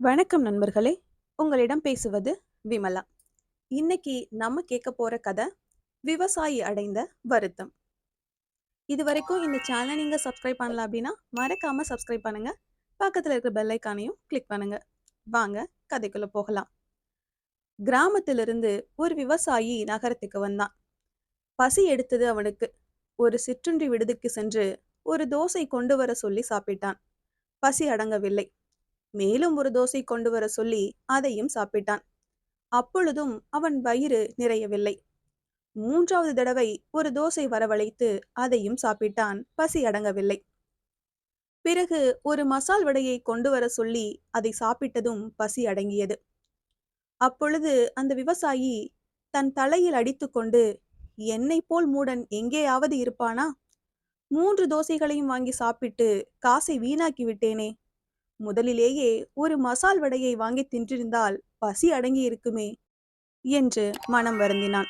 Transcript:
வணக்கம் நண்பர்களே! உங்களிடம் பேசுவது விமலா. இன்னைக்கு நம்ம கேட்க போற கதை, விவசாயி அடைந்த வருத்தம். இதுவரைக்கும் இந்த சேனல் நீங்க சப்ஸ்கிரைப் பண்ணல அப்படின்னா, மறக்காம சப்ஸ்கிரைப் பண்ணுங்க. பக்கத்துல இருக்கிற பெல்லைக்கானையும் கிளிக் பண்ணுங்க. வாங்க கதைக்குள்ள போகலாம். கிராமத்திலிருந்து ஒரு விவசாயி நகரத்துக்கு வந்தான். பசி எடுத்தது அவனுக்கு. ஒரு சிற்றுண்டி விடுதிக்கு சென்று ஒரு தோசை கொண்டு வர சொல்லி சாப்பிட்டான். பசி அடங்கவில்லை. மேலும் ஒரு தோசை கொண்டு வர சொல்லி அதையும் சாப்பிட்டான். அப்பொழுதும் அவன் வயிறு நிறையவில்லை. மூன்றாவது தடவை ஒரு தோசை வரவழைத்து அதையும் சாப்பிட்டான். பசி அடங்கவில்லை. பிறகு ஒரு மசால் வடையை கொண்டு வர சொல்லி அதை சாப்பிட்டதும் பசி அடங்கியது. அப்பொழுது அந்த விவசாயி தன் தலையில் அடித்துக்கொண்டு, என்னைப் போல் மூடன் எங்கேயாவது இருப்பானா? மூன்று தோசைகளையும் வாங்கி சாப்பிட்டு காசை வீணாக்கி விட்டேனே! முதலிலேயே ஒரு மசால் வடையை வாங்கி தின்றிருந்தால் பசி அடங்கி இருக்குமே என்று மனம் வருந்தினான்.